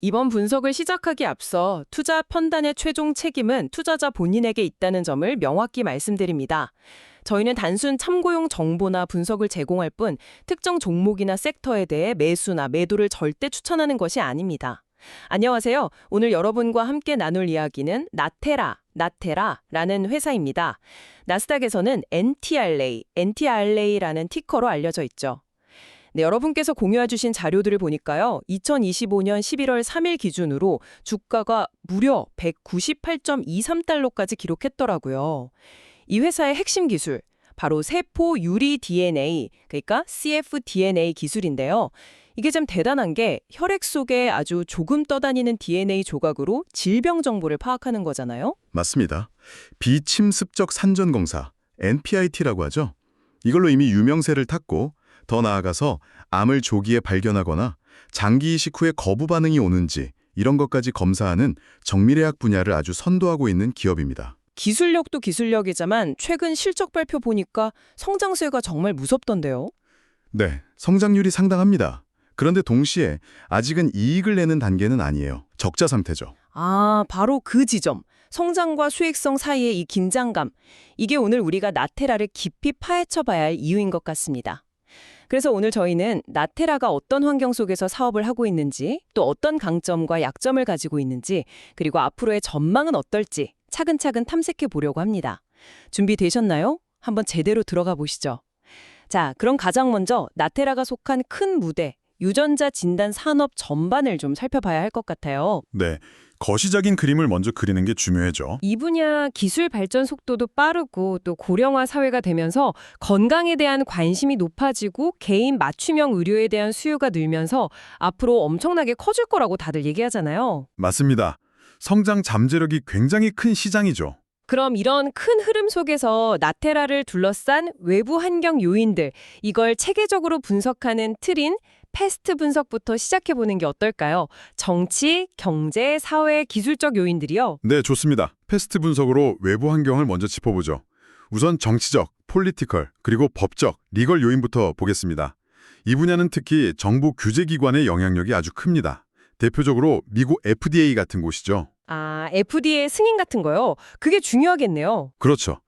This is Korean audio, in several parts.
이번 분석을 시작하기 앞서 투자 판단의 최종 책임은 투자자 본인에게 있다는 점을 명확히 말씀드립니다. 저희는 단순 참고용 정보나 분석을 제공할 뿐 특정 종목이나 섹터에 대해 매수나 매도를 절대 추천하는 것이 아닙니다. 안녕하세요. 오늘 여러분과 함께 나눌 이야기는 나테라, 나테라라는 회사입니다. 나스닥에서는 NTRA, NTRA라는 티커로 알려져 있죠. 네, 여러분께서 공유해 주신 자료들을 보니까요. 2025년 11월 3일 기준으로 주가가 무려 198.23달러까지 기록했더라고요. 이 회사의 핵심 기술, 바로 세포 유리 DNA, 그러니까 cfDNA 기술인데요. 이게 좀 대단한 게 혈액 속에 아주 조금 떠다니는 DNA 조각으로 질병 정보를 파악하는 거잖아요. 맞습니다. 비침습적 산전공사, NPIT라고 하죠. 이걸로 이미 유명세를 탔고 더 나아가서 암을 조기에 발견하거나 장기 이식 후에 거부 반응이 오는지 이런 것까지 검사하는 정밀의학 분야를 아주 선도하고 있는 기업입니다. 기술력도 기술력이지만 최근 실적 발표 보니까 성장세가 정말 무섭던데요. 네, 성장률이 상당합니다. 그런데 동시에 아직은 이익을 내는 단계는 아니에요. 적자 상태죠. 아, 바로 그 지점. 성장과 수익성 사이의 이 긴장감. 이게 오늘 우리가 나테라를 깊이 파헤쳐 봐야 할 이유인 것 같습니다. 그래서 오늘 저희는 나테라가 어떤 환경 속에서 사업을 하고 있는지, 또 어떤 강점과 약점을 가지고 있는지, 그리고 앞으로의 전망은 어떨지 차근차근 탐색해 보려고 합니다. 준비되셨나요? 한번 제대로 들어가 보시죠. 자, 그럼 가장 먼저 나테라가 속한 큰 무대, 유전자 진단 산업 전반을 좀 살펴봐야 할 것 같아요. 네, 거시적인 그림을 먼저 그리는 게 중요하죠. 이 분야 기술 발전 속도도 빠르고 또 고령화 사회가 되면서 건강에 대한 관심이 높아지고 개인 맞춤형 의료에 대한 수요가 늘면서 앞으로 엄청나게 커질 거라고 다들 얘기하잖아요. 맞습니다. 성장 잠재력이 굉장히 큰 시장이죠. 그럼 이런 큰 흐름 속에서 나테라를 둘러싼 외부 환경 요인들, 이걸 체계적으로 분석하는 틀인 패스트 분석부터 시작해보는 게 어떨까요? 정치, 경제, 사회, 기술적 요인들이요. 네, 좋습니다. 패스트 분석으로 외부 환경을 먼저 짚어보죠. 우선 정치적, 폴리티컬, 그리고 법적, 리걸 요인부터 보겠습니다. 이 분야는 특히 정부 규제기관의 영향력이 아주 큽니다. 대표적으로 미국 FDA 같은 곳이죠. 아, FDA 승인 같은 거요? 그게 중요하겠네요. 그렇죠.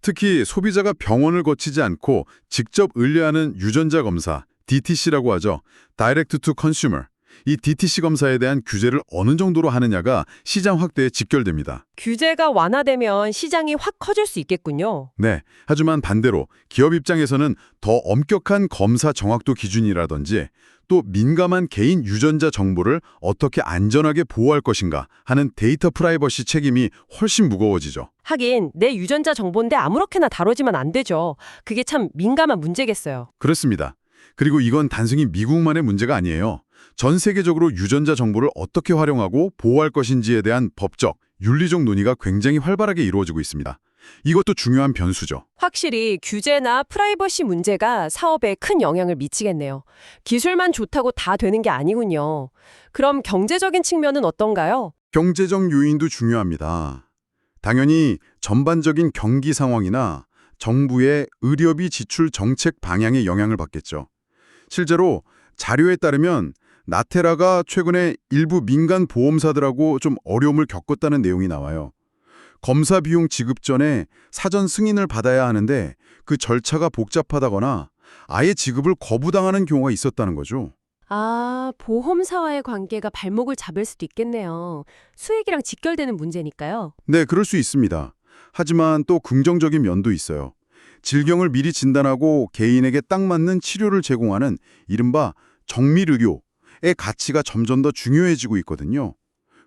특히 소비자가 병원을 거치지 않고 직접 의뢰하는 유전자 검사, DTC라고 하죠. Direct to Consumer. 이 DTC 검사에 대한 규제를 어느 정도로 하느냐가 시장 확대에 직결됩니다. 규제가 완화되면 시장이 확 커질 수 있겠군요. 네. 하지만 반대로 기업 입장에서는 더 엄격한 검사 정확도 기준이라든지 또 민감한 개인 유전자 정보를 어떻게 안전하게 보호할 것인가 하는 데이터 프라이버시 책임이 훨씬 무거워지죠. 하긴 내 유전자 정보인데 아무렇게나 다루지만 안 되죠. 그게 참 민감한 문제겠어요. 그렇습니다. 그리고 이건 단순히 미국만의 문제가 아니에요. 전 세계적으로 유전자 정보를 어떻게 활용하고 보호할 것인지에 대한 법적, 윤리적 논의가 굉장히 활발하게 이루어지고 있습니다. 이것도 중요한 변수죠. 확실히 규제나 프라이버시 문제가 사업에 큰 영향을 미치겠네요. 기술만 좋다고 다 되는 게 아니군요. 그럼 경제적인 측면은 어떤가요? 경제적 요인도 중요합니다. 당연히 전반적인 경기 상황이나 정부의 의료비 지출 정책 방향에 영향을 받겠죠. 실제로 자료에 따르면 나테라가 최근에 일부 민간 보험사들하고 좀 어려움을 겪었다는 내용이 나와요. 검사 비용 지급 전에 사전 승인을 받아야 하는데 그 절차가 복잡하다거나 아예 지급을 거부당하는 경우가 있었다는 거죠. 아, 보험사와의 관계가 발목을 잡을 수도 있겠네요. 수익이랑 직결되는 문제니까요. 네, 그럴 수 있습니다. 하지만 또 긍정적인 면도 있어요. 질병을 미리 진단하고 개인에게 딱 맞는 치료를 제공하는 이른바 정밀의료의 가치가 점점 더 중요해지고 있거든요.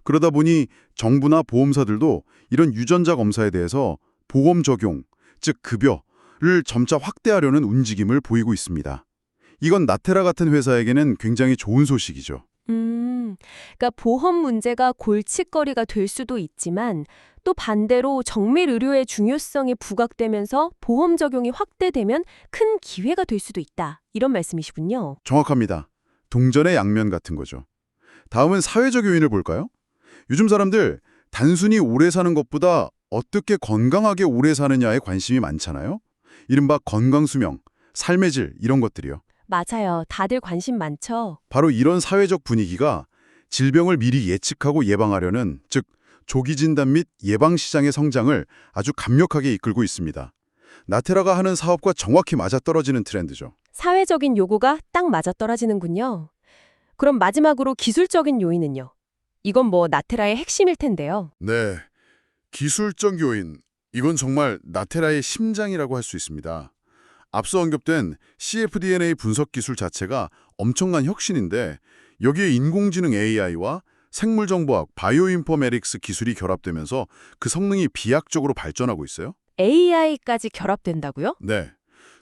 그러다 보니 정부나 보험사들도 이런 유전자 검사에 대해서 보험 적용, 즉 급여를 점차 확대하려는 움직임을 보이고 있습니다. 이건 나테라 같은 회사에게는 굉장히 좋은 소식이죠. 음, 그러니까 보험 문제가 골칫거리가 될 수도 있지만 또 반대로 정밀 의료의 중요성이 부각되면서 보험 적용이 확대되면 큰 기회가 될 수도 있다. 이런 말씀이시군요. 정확합니다. 동전의 양면 같은 거죠. 다음은 사회적 요인을 볼까요? 요즘 사람들 단순히 오래 사는 것보다 어떻게 건강하게 오래 사느냐에 관심이 많잖아요. 이른바 건강수명, 삶의 질 이런 것들이요. 맞아요. 다들 관심 많죠. 바로 이런 사회적 분위기가 질병을 미리 예측하고 예방하려는 즉 조기 진단 및 예방 시장의 성장을 아주 강력하게 이끌고 있습니다. 나테라가 하는 사업과 정확히 맞아떨어지는 트렌드죠. 사회적인 요구가 딱 맞아떨어지는군요. 그럼 마지막으로 기술적인 요인은요? 이건 뭐 나테라의 핵심일 텐데요. 네. 기술적 요인. 이건 정말 나테라의 심장이라고 할 수 있습니다. 앞서 언급된 cfDNA 분석 기술 자체가 엄청난 혁신인데 여기에 인공지능 AI와 생물정보학, 바이오인포메릭스 기술이 결합되면서 그 성능이 비약적으로 발전하고 있어요. AI까지 결합된다고요? 네.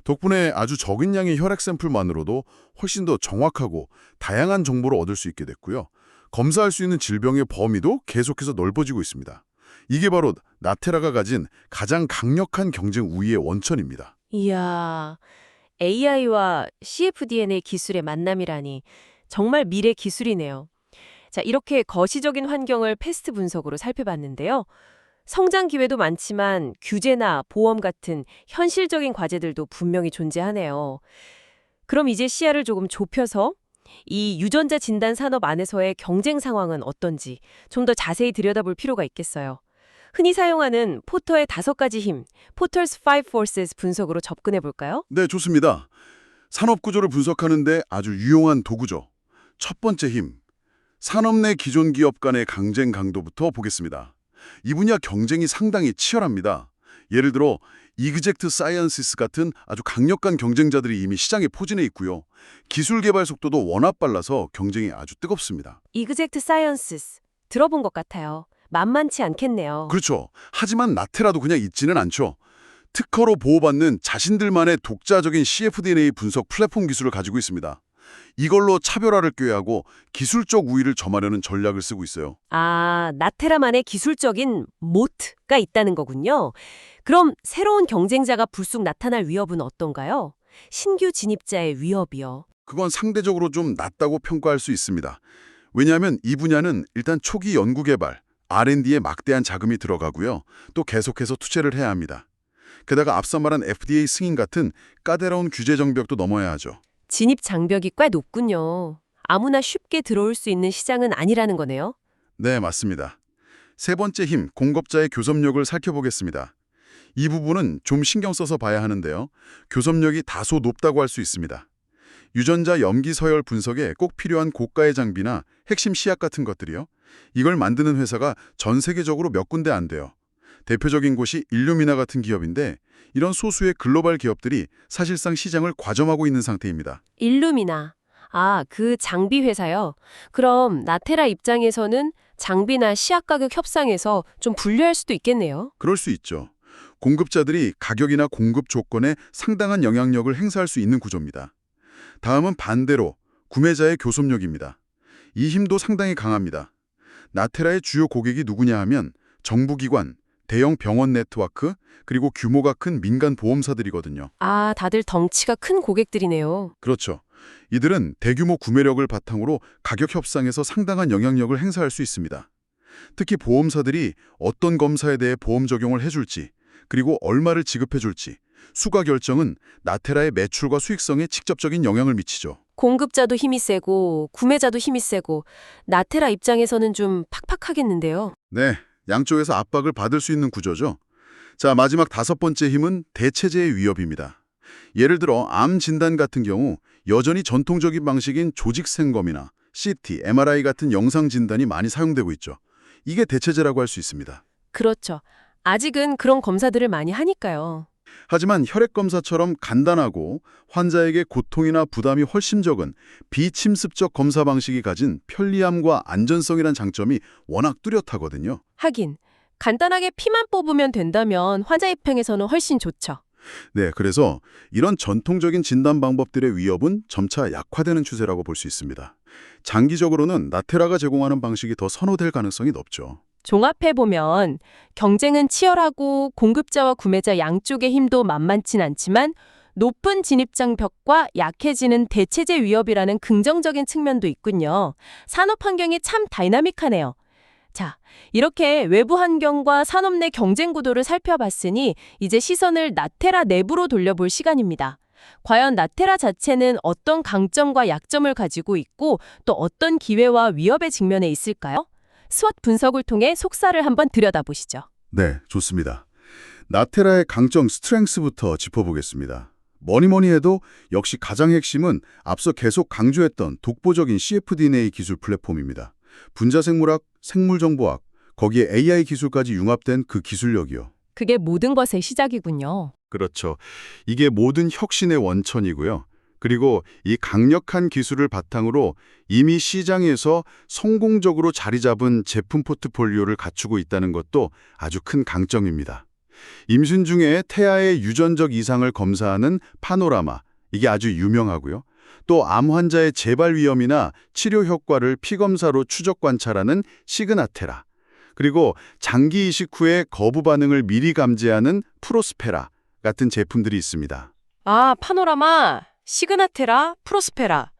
덕분에 아주 적은 양의 혈액 샘플만으로도 훨씬 더 정확하고 다양한 정보를 얻을 수 있게 됐고요. 검사할 수 있는 질병의 범위도 계속해서 넓어지고 있습니다. 이게 바로 나테라가 가진 가장 강력한 경쟁 우위의 원천입니다. 이야, AI와 cfDNA 기술의 만남이라니 정말 미래 기술이네요. 자, 이렇게 거시적인 환경을 패스트 분석으로 살펴봤는데요. 성장 기회도 많지만 규제나 보험 같은 현실적인 과제들도 분명히 존재하네요. 그럼 이제 시야를 조금 좁혀서 이 유전자 진단 산업 안에서의 경쟁 상황은 어떤지 좀 더 자세히 들여다볼 필요가 있겠어요. 흔히 사용하는 포터의 다섯 가지 힘, 포터's Five Forces 분석으로 접근해 볼까요? 네, 좋습니다. 산업 구조를 분석하는데 아주 유용한 도구죠. 첫 번째 힘. 산업 내 기존 기업 간의 강쟁 강도부터 보겠습니다. 이 분야 경쟁이 상당히 치열합니다. 예를 들어 이그젝트 사이언시스 같은 아주 강력한 경쟁자들이 이미 시장에 포진해 있고요. 기술 개발 속도도 워낙 빨라서 경쟁이 아주 뜨겁습니다. 이그젝트 사이언스스 들어본 것 같아요. 만만치 않겠네요. 그렇죠. 하지만 나테라도 그냥 있지는 않죠. 특허로 보호받는 자신들만의 독자적인 cfDNA 분석 플랫폼 기술을 가지고 있습니다. 이걸로 차별화를 꾀하고 기술적 우위를 점하려는 전략을 쓰고 있어요. 아, 나테라만의 기술적인 모트가 있다는 거군요. 그럼 새로운 경쟁자가 불쑥 나타날 위협은 어떤가요? 신규 진입자의 위협이요. 그건 상대적으로 좀 낮다고 평가할 수 있습니다. 왜냐하면 이 분야는 일단 초기 연구개발, R&D에 막대한 자금이 들어가고요. 또 계속해서 투자를 해야 합니다. 게다가 앞서 말한 FDA 승인 같은 까다로운 규제 정벽도 넘어야 하죠. 진입 장벽이 꽤 높군요. 아무나 쉽게 들어올 수 있는 시장은 아니라는 거네요. 네, 맞습니다. 세 번째 힘, 공급자의 교섭력을 살펴보겠습니다. 이 부분은 좀 신경 써서 봐야 하는데요. 교섭력이 다소 높다고 할 수 있습니다. 유전자 염기 서열 분석에 꼭 필요한 고가의 장비나 핵심 시약 같은 것들이요. 이걸 만드는 회사가 전 세계적으로 몇 군데 안 돼요. 대표적인 곳이 일루미나 같은 기업인데 이런 소수의 글로벌 기업들이 사실상 시장을 과점하고 있는 상태입니다. 일루미나. 아, 그 장비 회사요. 그럼 나테라 입장에서는 장비나 시약 가격 협상에서 좀 불리할 수도 있겠네요. 그럴 수 있죠. 공급자들이 가격이나 공급 조건에 상당한 영향력을 행사할 수 있는 구조입니다. 다음은 반대로 구매자의 교섭력입니다. 이 힘도 상당히 강합니다. 나테라의 주요 고객이 누구냐 하면 정부기관, 대형 병원 네트워크, 그리고 규모가 큰 민간 보험사들이거든요. 아, 다들 덩치가 큰 고객들이네요. 그렇죠. 이들은 대규모 구매력을 바탕으로 가격 협상에서 상당한 영향력을 행사할 수 있습니다. 특히 보험사들이 어떤 검사에 대해 보험 적용을 해줄지, 그리고 얼마를 지급해줄지, 수가 결정은 나테라의 매출과 수익성에 직접적인 영향을 미치죠. 공급자도 힘이 세고 구매자도 힘이 세고 나테라 입장에서는 좀 팍팍하겠는데요. 네, 양쪽에서 압박을 받을 수 있는 구조죠. 자, 마지막 다섯 번째 힘은 대체제의 위협입니다. 예를 들어 암 진단 같은 경우 여전히 전통적인 방식인 조직 생검이나 CT, MRI 같은 영상 진단이 많이 사용되고 있죠. 이게 대체제라고 할 수 있습니다. 그렇죠. 아직은 그런 검사들을 많이 하니까요. 하지만 혈액 검사처럼 간단하고 환자에게 고통이나 부담이 훨씬 적은 비침습적 검사 방식이 가진 편리함과 안전성이란 장점이 워낙 뚜렷하거든요. 하긴 간단하게 피만 뽑으면 된다면 환자 입장에서는 훨씬 좋죠. 네, 그래서 이런 전통적인 진단 방법들의 위협은 점차 약화되는 추세라고 볼 수 있습니다. 장기적으로는 나테라가 제공하는 방식이 더 선호될 가능성이 높죠. 종합해보면 경쟁은 치열하고 공급자와 구매자 양쪽의 힘도 만만치 않지만 높은 진입장벽과 약해지는 대체제 위협이라는 긍정적인 측면도 있군요. 산업 환경이 참 다이나믹하네요. 자, 이렇게 외부 환경과 산업 내 경쟁 구도를 살펴봤으니 이제 시선을 나테라 내부로 돌려볼 시간입니다. 과연 나테라 자체는 어떤 강점과 약점을 가지고 있고 또 어떤 기회와 위협에 직면해 있을까요? 스왓 분석을 통해 속사를 한번 들여다보시죠. 네, 좋습니다. 나테라의 강점 스트렝스부터 짚어보겠습니다. 뭐니 뭐니 해도 역시 가장 핵심은 앞서 계속 강조했던 독보적인 CFDNA 기술 플랫폼입니다. 분자 생물학, 생물 정보학, 거기에 AI 기술까지 융합된 그 기술력이요. 그게 모든 것의 시작이군요. 그렇죠. 이게 모든 혁신의 원천이고요. 그리고 이 강력한 기술을 바탕으로 이미 시장에서 성공적으로 자리 잡은 제품 포트폴리오를 갖추고 있다는 것도 아주 큰 강점입니다. 임신 중에 태아의 유전적 이상을 검사하는 파노라마, 이게 아주 유명하고요. 또 암 환자의 재발 위험이나 치료 효과를 피검사로 추적 관찰하는 시그나테라, 그리고 장기 이식 후에 거부 반응을 미리 감지하는 프로스페라 같은 제품들이 있습니다. 아, 파노라마, 시그나테라, 프로스페라.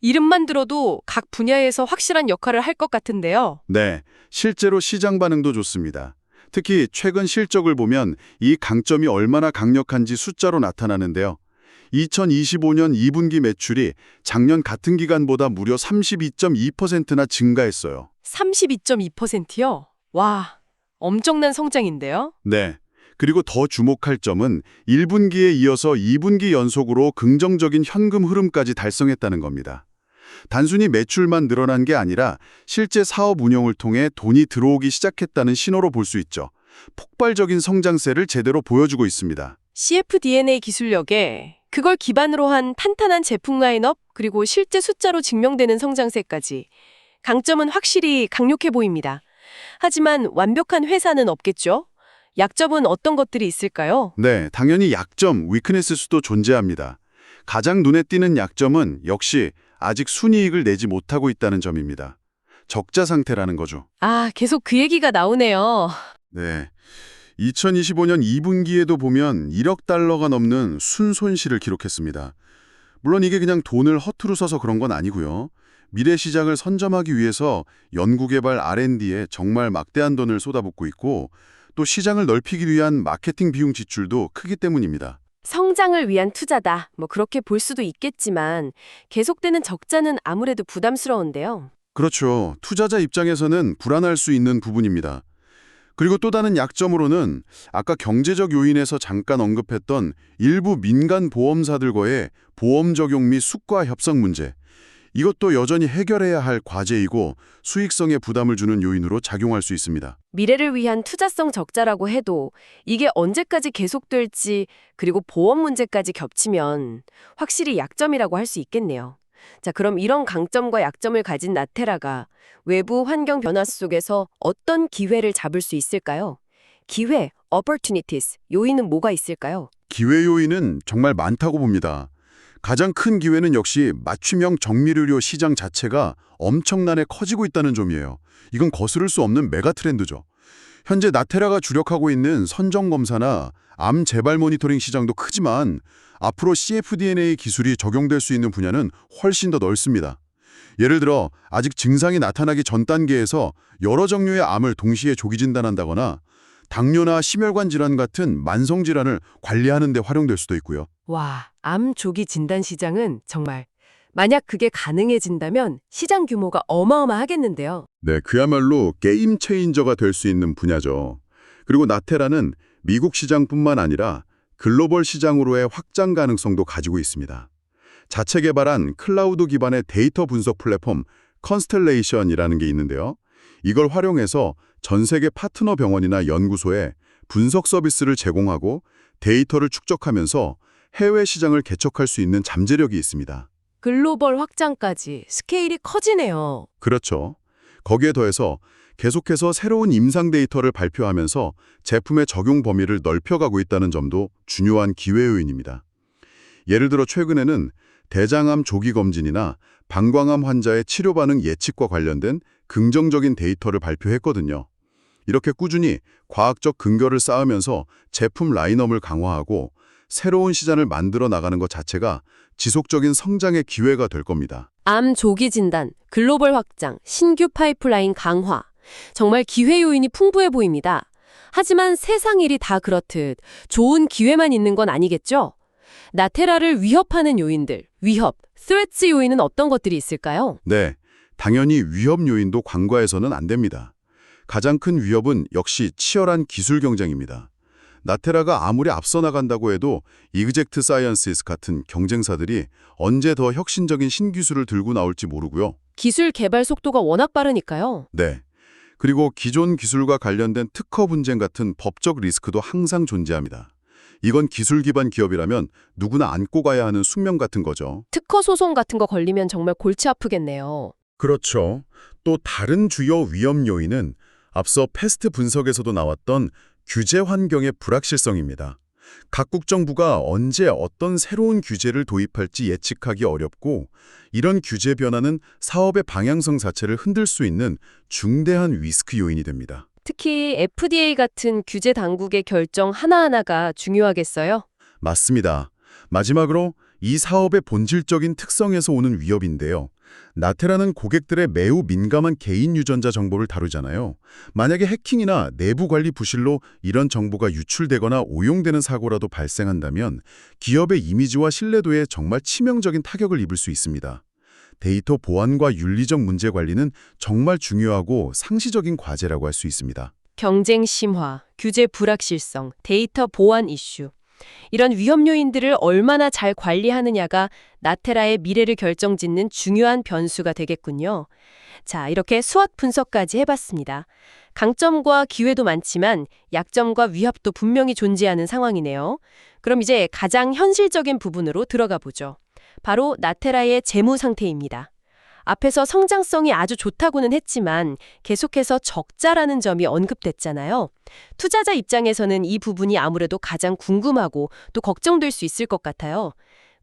이름만 들어도 각 분야에서 확실한 역할을 할 것 같은데요. 네, 실제로 시장 반응도 좋습니다. 특히 최근 실적을 보면 이 강점이 얼마나 강력한지 숫자로 나타나는데요. 2025년 2분기 매출이 작년 같은 기간보다 무려 32.2%나 증가했어요. 32.2%요? 와, 엄청난 성장인데요? 네. 그리고 더 주목할 점은 1분기에 이어서 2분기 연속으로 긍정적인 현금 흐름까지 달성했다는 겁니다. 단순히 매출만 늘어난 게 아니라 실제 사업 운영을 통해 돈이 들어오기 시작했다는 신호로 볼 수 있죠. 폭발적인 성장세를 제대로 보여주고 있습니다. CFDNA 기술력에 그걸 기반으로 한 탄탄한 제품 라인업 그리고 실제 숫자로 증명되는 성장세까지 강점은 확실히 강력해 보입니다. 하지만 완벽한 회사는 없겠죠? 약점은 어떤 것들이 있을까요? 네, 당연히 약점, 위크네스 수도 존재합니다. 가장 눈에 띄는 약점은 역시 아직 순이익을 내지 못하고 있다는 점입니다. 적자 상태라는 거죠. 아, 계속 그 얘기가 나오네요. 네. 2025년 2분기에도 보면 1억 달러가 넘는 순손실을 기록했습니다. 물론 이게 그냥 돈을 허투루 써서 그런 건 아니고요. 미래 시장을 선점하기 위해서 연구개발 R&D에 정말 막대한 돈을 쏟아붓고 있고 또 시장을 넓히기 위한 마케팅 비용 지출도 크기 때문입니다. 성장을 위한 투자다. 뭐 그렇게 볼 수도 있겠지만 계속되는 적자는 아무래도 부담스러운데요. 그렇죠. 투자자 입장에서는 불안할 수 있는 부분입니다. 그리고 또 다른 약점으로는 아까 경제적 요인에서 잠깐 언급했던 일부 민간 보험사들과의 보험 적용 및 수과 협상 문제. 이것도 여전히 해결해야 할 과제이고 수익성에 부담을 주는 요인으로 작용할 수 있습니다. 미래를 위한 투자성 적자라고 해도 이게 언제까지 계속될지 그리고 보험 문제까지 겹치면 확실히 약점이라고 할 수 있겠네요. 자, 그럼 이런 강점과 약점을 가진 나테라가 외부 환경 변화 속에서 어떤 기회를 잡을 수 있을까요? 기회, opportunities, 요인은 뭐가 있을까요? 기회 요인은 정말 많다고 봅니다. 가장 큰 기회는 역시 맞춤형 정밀의료 시장 자체가 엄청나게 커지고 있다는 점이에요. 이건 거스를 수 없는 메가 트렌드죠. 현재 나테라가 주력하고 있는 선정검사나 암 재발 모니터링 시장도 크지만 앞으로 CFDNA 기술이 적용될 수 있는 분야는 훨씬 더 넓습니다. 예를 들어 아직 증상이 나타나기 전 단계에서 여러 종류의 암을 동시에 조기 진단한다거나 당뇨나 심혈관 질환 같은 만성 질환을 관리하는 데 활용될 수도 있고요. 와, 암 조기 진단 시장은 정말 만약 그게 가능해진다면 시장 규모가 어마어마하겠는데요. 네, 그야말로 게임 체인저가 될 수 있는 분야죠. 그리고 나테라는 미국 시장뿐만 아니라 글로벌 시장으로의 확장 가능성도 가지고 있습니다. 자체 개발한 클라우드 기반의 데이터 분석 플랫폼 컨스텔레이션이라는 게 있는데요. 이걸 활용해서 전 세계 파트너 병원이나 연구소에 분석 서비스를 제공하고 데이터를 축적하면서 해외 시장을 개척할 수 있는 잠재력이 있습니다. 글로벌 확장까지 스케일이 커지네요. 그렇죠. 거기에 더해서 계속해서 새로운 임상 데이터를 발표하면서 제품의 적용 범위를 넓혀가고 있다는 점도 중요한 기회 요인입니다. 예를 들어 최근에는 대장암 조기 검진이나 방광암 환자의 치료 반응 예측과 관련된 긍정적인 데이터를 발표했거든요. 이렇게 꾸준히 과학적 근거를 쌓으면서 제품 라인업을 강화하고 새로운 시장을 만들어 나가는 것 자체가 지속적인 성장의 기회가 될 겁니다. 암 조기 진단, 글로벌 확장, 신규 파이프라인 강화. 정말 기회 요인이 풍부해 보입니다. 하지만 세상 일이 다 그렇듯 좋은 기회만 있는 건 아니겠죠? 나테라를 위협하는 요인들, 위협, threats 요인은 어떤 것들이 있을까요? 네, 당연히 위협 요인도 간과해서는 안 됩니다. 가장 큰 위협은 역시 치열한 기술 경쟁입니다. 나테라가 아무리 앞서 나간다고 해도 이그젝트 사이언시스 같은 경쟁사들이 언제 더 혁신적인 신기술을 들고 나올지 모르고요. 기술 개발 속도가 워낙 빠르니까요. 네. 그리고 기존 기술과 관련된 특허 분쟁 같은 법적 리스크도 항상 존재합니다. 이건 기술 기반 기업이라면 누구나 안고 가야 하는 숙명 같은 거죠. 특허 소송 같은 거 걸리면 정말 골치 아프겠네요. 그렇죠. 또 다른 주요 위험 요인은 앞서 패스트 분석에서도 나왔던 규제 환경의 불확실성입니다. 각국 정부가 언제 어떤 새로운 규제를 도입할지 예측하기 어렵고 이런 규제 변화는 사업의 방향성 자체를 흔들 수 있는 중대한 리스크 요인이 됩니다. 특히 FDA 같은 규제 당국의 결정 하나하나가 중요하겠어요. 맞습니다. 마지막으로 이 사업의 본질적인 특성에서 오는 위협인데요. 나테라는 고객들의 매우 민감한 개인 유전자 정보를 다루잖아요. 만약에 해킹이나 내부 관리 부실로 이런 정보가 유출되거나 오용되는 사고라도 발생한다면 기업의 이미지와 신뢰도에 정말 치명적인 타격을 입을 수 있습니다. 데이터 보안과 윤리적 문제 관리는 정말 중요하고 상시적인 과제라고 할 수 있습니다. 경쟁 심화, 규제 불확실성, 데이터 보안 이슈. 이런 위험 요인들을 얼마나 잘 관리하느냐가 나테라의 미래를 결정짓는 중요한 변수가 되겠군요. 자, 이렇게 수학 분석까지 해봤습니다. 강점과 기회도 많지만 약점과 위협도 분명히 존재하는 상황이네요. 그럼 이제 가장 현실적인 부분으로 들어가 보죠. 바로 나테라의 재무 상태입니다. 앞에서 성장성이 아주 좋다고는 했지만 계속해서 적자라는 점이 언급됐잖아요. 투자자 입장에서는 이 부분이 아무래도 가장 궁금하고 또 걱정될 수 있을 것 같아요.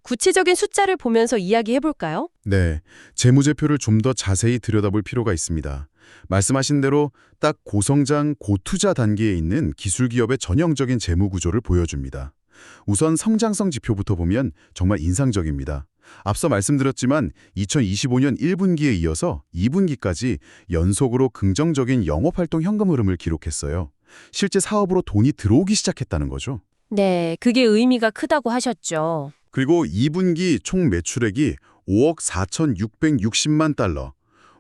구체적인 숫자를 보면서 이야기해 볼까요? 네, 재무제표를 좀 더 자세히 들여다볼 필요가 있습니다. 말씀하신 대로 딱 고성장, 고투자 단계에 있는 기술 기업의 전형적인 재무 구조를 보여줍니다. 우선 성장성 지표부터 보면 정말 인상적입니다. 앞서 말씀드렸지만 2025년 1분기에 이어서 2분기까지 연속으로 긍정적인 영업활동 현금 흐름을 기록했어요. 실제 사업으로 돈이 들어오기 시작했다는 거죠. 네, 그게 의미가 크다고 하셨죠. 그리고 2분기 총 매출액이 5억 4,660만 달러.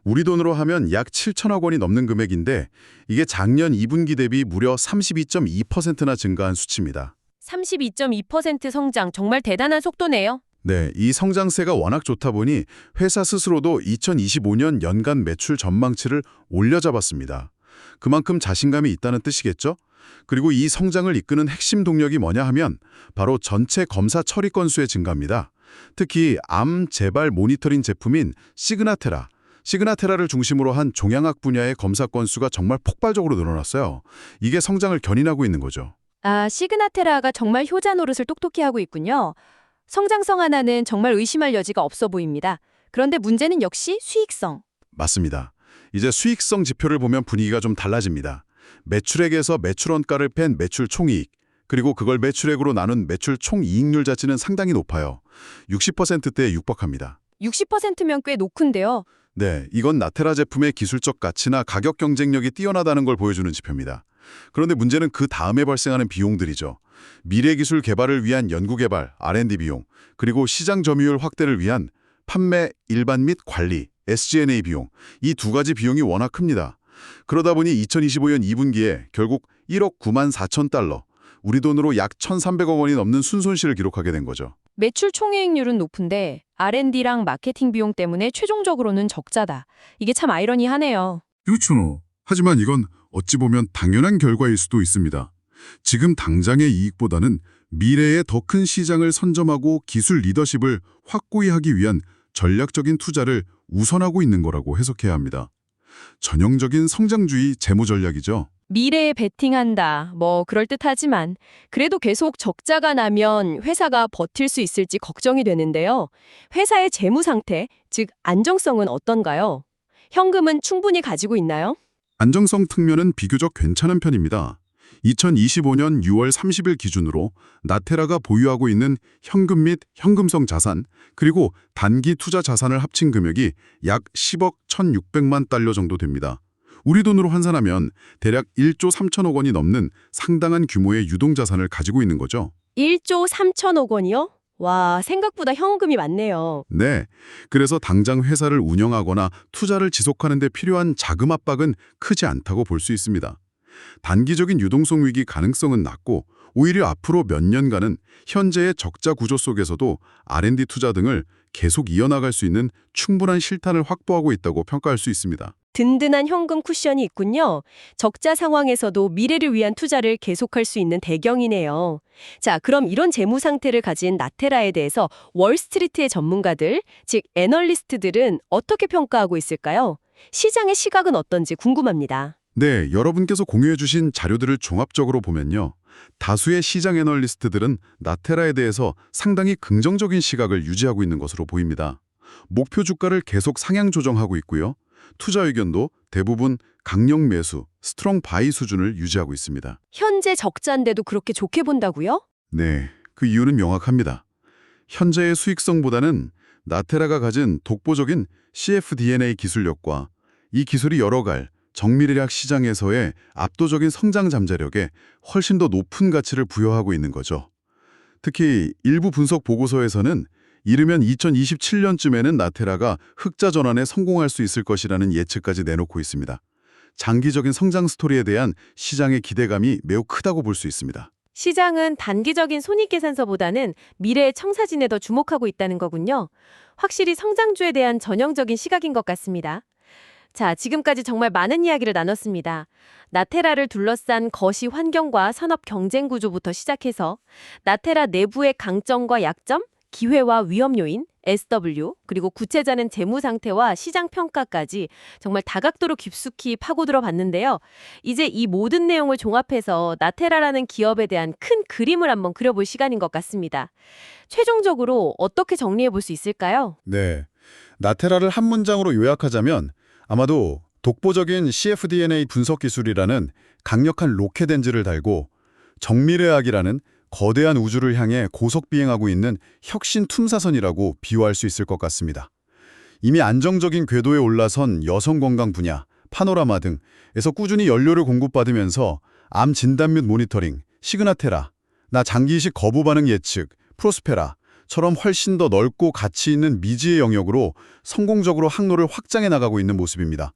우리 돈으로 하면 약 7천억 원이 넘는 금액인데 이게 작년 2분기 대비 무려 32.2%나 증가한 수치입니다. 32.2% 성장 정말 대단한 속도네요. 네, 이 성장세가 워낙 좋다 보니 회사 스스로도 2025년 연간 매출 전망치를 올려잡았습니다. 그만큼 자신감이 있다는 뜻이겠죠? 그리고 이 성장을 이끄는 핵심 동력이 뭐냐 하면 바로 전체 검사 처리 건수의 증가입니다. 특히 암 재발 모니터링 제품인 시그나테라, 시그나테라를 중심으로 한 종양학 분야의 검사 건수가 정말 폭발적으로 늘어났어요. 이게 성장을 견인하고 있는 거죠. 아, 시그나테라가 정말 효자 노릇을 똑똑히 하고 있군요. 성장성 하나는 정말 의심할 여지가 없어 보입니다. 그런데 문제는 역시 수익성. 맞습니다. 이제 수익성 지표를 보면 분위기가 좀 달라집니다. 매출액에서 매출원가를 뺀 매출 총이익, 그리고 그걸 매출액으로 나눈 매출 총이익률 자체는 상당히 높아요. 60%대에 육박합니다. 60%면 꽤 높은데요. 네, 이건 나테라 제품의 기술적 가치나 가격 경쟁력이 뛰어나다는 걸 보여주는 지표입니다. 그런데 문제는 그 다음에 발생하는 비용들이죠. 미래 기술 개발을 위한 연구개발, R&D 비용, 그리고 시장 점유율 확대를 위한 판매, 일반 및 관리, SG&A 비용, 이 두 가지 비용이 워낙 큽니다. 그러다 보니 2025년 2분기에 결국 1억 9만 4천 달러, 우리 돈으로 약 1,300억 원이 넘는 순손실을 기록하게 된 거죠. 매출 총이익률은 높은데 R&D랑 마케팅 비용 때문에 최종적으로는 적자다. 이게 참 아이러니하네요. 그렇죠. 하지만 이건 어찌 보면 당연한 결과일 수도 있습니다. 지금 당장의 이익보다는 미래의 더큰 시장을 선점하고 기술 리더십을 확고히 하기 위한 전략적인 투자를 우선하고 있는 거라고 해석해야 합니다. 전형적인 성장주의 재무 전략이죠. 미래에 베팅한다. 뭐 그럴듯하지만 그래도 계속 적자가 나면 회사가 버틸 수 있을지 걱정이 되는데요. 회사의 재무 상태, 즉 안정성은 어떤가요? 현금은 충분히 가지고 있나요? 안정성 측면은 비교적 괜찮은 편입니다. 2025년 6월 30일 기준으로 나테라가 보유하고 있는 현금 및 현금성 자산, 그리고 단기 투자 자산을 합친 금액이 약 10억 1,600만 달러 정도 됩니다. 우리 돈으로 환산하면 대략 1조 3천억 원이 넘는 상당한 규모의 유동자산을 가지고 있는 거죠. 1조 3천억 원이요? 와, 생각보다 현금이 많네요. 네. 그래서 당장 회사를 운영하거나 투자를 지속하는 데 필요한 자금 압박은 크지 않다고 볼 수 있습니다. 단기적인 유동성 위기 가능성은 낮고 오히려 앞으로 몇 년간은 현재의 적자 구조 속에서도 R&D 투자 등을 계속 이어나갈 수 있는 충분한 실탄을 확보하고 있다고 평가할 수 있습니다. 든든한 현금 쿠션이 있군요. 적자 상황에서도 미래를 위한 투자를 계속할 수 있는 대경이네요. 자, 그럼 이런 재무 상태를 가진 나테라에 대해서 월스트리트의 전문가들, 즉 애널리스트들은 어떻게 평가하고 있을까요? 시장의 시각은 어떤지 궁금합니다. 네, 여러분께서 공유해 주신 자료들을 종합적으로 보면요. 다수의 시장 애널리스트들은 나테라에 대해서 상당히 긍정적인 시각을 유지하고 있는 것으로 보입니다. 목표 주가를 계속 상향 조정하고 있고요. 투자 의견도 대부분 강력 매수, 스트롱 바이 수준을 유지하고 있습니다. 현재 적자인데도 그렇게 좋게 본다고요? 네, 그 이유는 명확합니다. 현재의 수익성보다는 나테라가 가진 독보적인 CFDNA 기술력과 이 기술이 열어갈 정밀의학 시장에서의 압도적인 성장 잠재력에 훨씬 더 높은 가치를 부여하고 있는 거죠. 특히 일부 분석 보고서에서는 이르면 2027년쯤에는 나테라가 흑자 전환에 성공할 수 있을 것이라는 예측까지 내놓고 있습니다. 장기적인 성장 스토리에 대한 시장의 기대감이 매우 크다고 볼 수 있습니다. 시장은 단기적인 손익계산서보다는 미래의 청사진에 더 주목하고 있다는 거군요. 확실히 성장주에 대한 전형적인 시각인 것 같습니다. 자, 지금까지 정말 많은 이야기를 나눴습니다. 나테라를 둘러싼 거시 환경과 산업 경쟁 구조부터 시작해서 나테라 내부의 강점과 약점, 기회와 위험 요인, SW, 그리고 구체자는 재무 상태와 시장 평가까지 정말 다각도로 깊숙이 파고들어 봤는데요. 이제 이 모든 내용을 종합해서 나테라라는 기업에 대한 큰 그림을 한번 그려볼 시간인 것 같습니다. 최종적으로 어떻게 정리해 볼 수 있을까요? 네. 나테라를 한 문장으로 요약하자면 아마도 독보적인 CFDNA 분석 기술이라는 강력한 로켓 엔진을 달고 정밀의학이라는 거대한 우주를 향해 고속 비행하고 있는 혁신 tum사선이라고 비유할 수 있을 것 같습니다. 이미 안정적인 궤도에 올라선 여성 건강 분야, 파노라마 등에서 꾸준히 연료를 공급받으면서 암 진단 및 모니터링, 시그나테라, 나 장기이식 거부 반응 예측, 프로스페라 처럼 훨씬 더 넓고 가치 있는 미지의 영역으로 성공적으로 항로를 확장해 나가고 있는 모습입니다.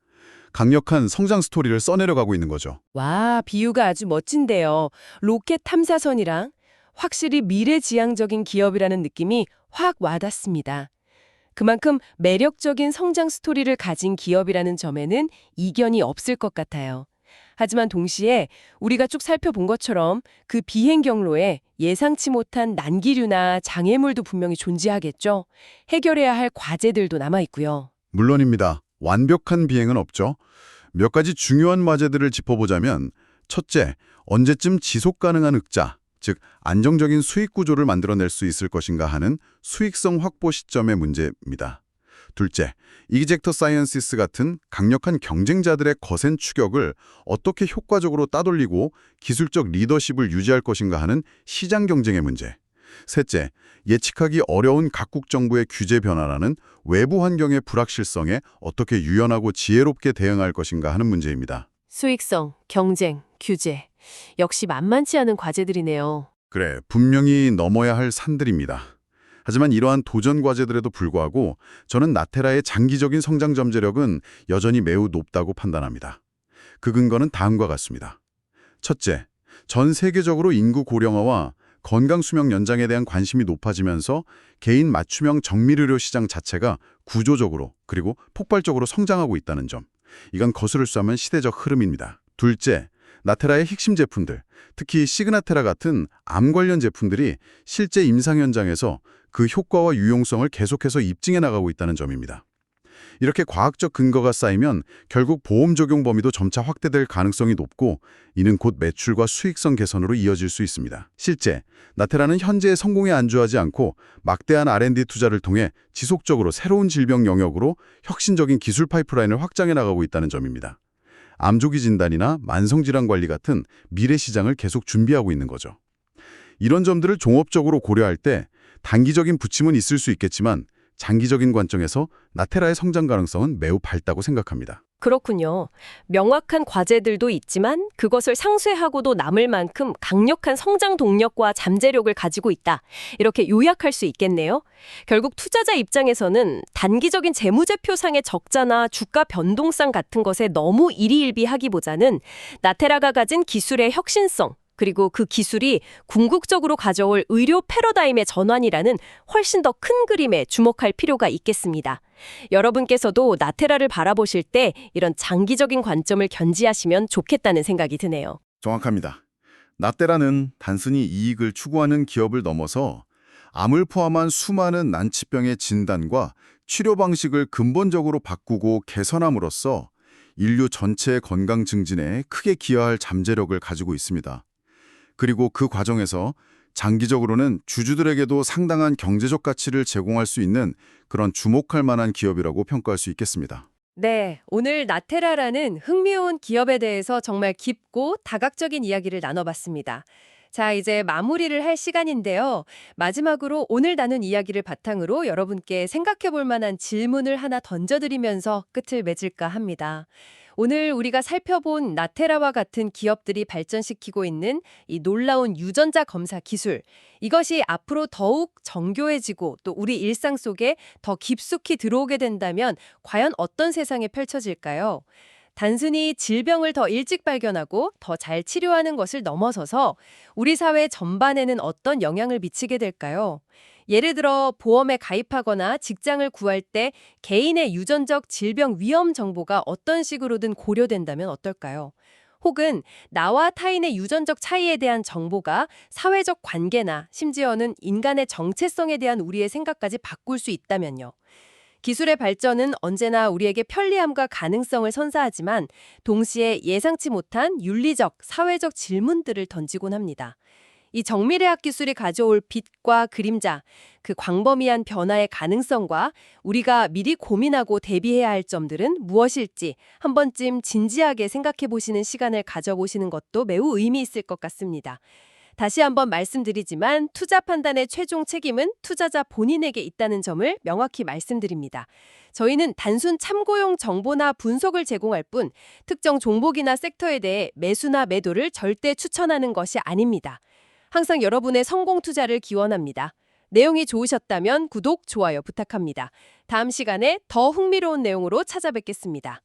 강력한 성장 스토리를 써내려가고 있는 거죠. 와, 비유가 아주 멋진데요. 로켓 탐사선이랑 확실히 미래지향적인 기업이라는 느낌이 확 와닿습니다. 그만큼 매력적인 성장 스토리를 가진 기업이라는 점에는 이견이 없을 것 같아요. 하지만 동시에 우리가 쭉 살펴본 것처럼 그 비행 경로에 예상치 못한 난기류나 장애물도 분명히 존재하겠죠. 해결해야 할 과제들도 남아 있고요. 물론입니다. 완벽한 비행은 없죠. 몇 가지 중요한 과제들을 짚어보자면 첫째, 언제쯤 지속 가능한 흑자, 즉 안정적인 수익 구조를 만들어낼 수 있을 것인가 하는 수익성 확보 시점의 문제입니다. 둘째, 이젝터 사이언시스 같은 강력한 경쟁자들의 거센 추격을 어떻게 효과적으로 따돌리고 기술적 리더십을 유지할 것인가 하는 시장 경쟁의 문제. 셋째, 예측하기 어려운 각국 정부의 규제 변화라는 외부 환경의 불확실성에 어떻게 유연하고 지혜롭게 대응할 것인가 하는 문제입니다. 수익성, 경쟁, 규제. 역시 만만치 않은 과제들이네요. 그래, 분명히 넘어야 할 산들입니다. 하지만 이러한 도전 과제들에도 불구하고 저는 나테라의 장기적인 성장 잠재력은 여전히 매우 높다고 판단합니다. 그 근거는 다음과 같습니다. 첫째, 전 세계적으로 인구 고령화와 건강 수명 연장에 대한 관심이 높아지면서 개인 맞춤형 정밀의료 시장 자체가 구조적으로 그리고 폭발적으로 성장하고 있다는 점. 이건 거스를 수 없는 시대적 흐름입니다. 둘째, 나테라의 핵심 제품들, 특히 시그나테라 같은 암 관련 제품들이 실제 임상 현장에서 그 효과와 유용성을 계속해서 입증해 나가고 있다는 점입니다. 이렇게 과학적 근거가 쌓이면 결국 보험 적용 범위도 점차 확대될 가능성이 높고 이는 곧 매출과 수익성 개선으로 이어질 수 있습니다. 실제 나테라는 현재의 성공에 안주하지 않고 막대한 R&D 투자를 통해 지속적으로 새로운 질병 영역으로 혁신적인 기술 파이프라인을 확장해 나가고 있다는 점입니다. 암조기 진단이나 만성질환 관리 같은 미래 시장을 계속 준비하고 있는 거죠. 이런 점들을 종합적으로 고려할 때 단기적인 부침은 있을 수 있겠지만 장기적인 관점에서 나테라의 성장 가능성은 매우 밝다고 생각합니다. 그렇군요. 명확한 과제들도 있지만 그것을 상쇄하고도 남을 만큼 강력한 성장 동력과 잠재력을 가지고 있다. 이렇게 요약할 수 있겠네요. 결국 투자자 입장에서는 단기적인 재무제표상의 적자나 주가 변동성 같은 것에 너무 일희일비하기보다는 나테라가 가진 기술의 혁신성, 그리고 그 기술이 궁극적으로 가져올 의료 패러다임의 전환이라는 훨씬 더 큰 그림에 주목할 필요가 있겠습니다. 여러분께서도 나테라를 바라보실 때 이런 장기적인 관점을 견지하시면 좋겠다는 생각이 드네요. 정확합니다. 나떼라는 단순히 이익을 추구하는 기업을 넘어서 암을 포함한 수많은 난치병의 진단과 치료 방식을 근본적으로 바꾸고 개선함으로써 인류 전체의 건강 증진에 크게 기여할 잠재력을 가지고 있습니다. 그리고 그 과정에서 장기적으로는 주주들에게도 상당한 경제적 가치를 제공할 수 있는 그런 주목할 만한 기업이라고 평가할 수 있겠습니다. 네, 오늘 나테라라는 흥미로운 기업에 대해서 정말 깊고 다각적인 이야기를 나눠봤습니다. 자, 이제 마무리를 할 시간인데요. 마지막으로 오늘 나눈 이야기를 바탕으로 여러분께 생각해 볼 만한 질문을 하나 던져드리면서 끝을 맺을까 합니다. 오늘 우리가 살펴본 나테라와 같은 기업들이 발전시키고 있는 이 놀라운 유전자 검사 기술. 이것이 앞으로 더욱 정교해지고 또 우리 일상 속에 더 깊숙이 들어오게 된다면 과연 어떤 세상이 펼쳐질까요? 단순히 질병을 더 일찍 발견하고 더 잘 치료하는 것을 넘어서서 우리 사회 전반에는 어떤 영향을 미치게 될까요? 예를 들어 보험에 가입하거나 직장을 구할 때 개인의 유전적 질병 위험 정보가 어떤 식으로든 고려된다면 어떨까요? 혹은 나와 타인의 유전적 차이에 대한 정보가 사회적 관계나 심지어는 인간의 정체성에 대한 우리의 생각까지 바꿀 수 있다면요. 기술의 발전은 언제나 우리에게 편리함과 가능성을 선사하지만 동시에 예상치 못한 윤리적, 사회적 질문들을 던지곤 합니다. 이 정밀의학 기술이 가져올 빛과 그림자, 그 광범위한 변화의 가능성과 우리가 미리 고민하고 대비해야 할 점들은 무엇일지 한 번쯤 진지하게 생각해 보시는 시간을 가져보시는 것도 매우 의미 있을 것 같습니다. 다시 한번 말씀드리지만 투자 판단의 최종 책임은 투자자 본인에게 있다는 점을 명확히 말씀드립니다. 저희는 단순 참고용 정보나 분석을 제공할 뿐 특정 종목이나 섹터에 대해 매수나 매도를 절대 추천하는 것이 아닙니다. 항상 여러분의 성공 투자를 기원합니다. 내용이 좋으셨다면 구독, 좋아요 부탁합니다. 다음 시간에 더 흥미로운 내용으로 찾아뵙겠습니다.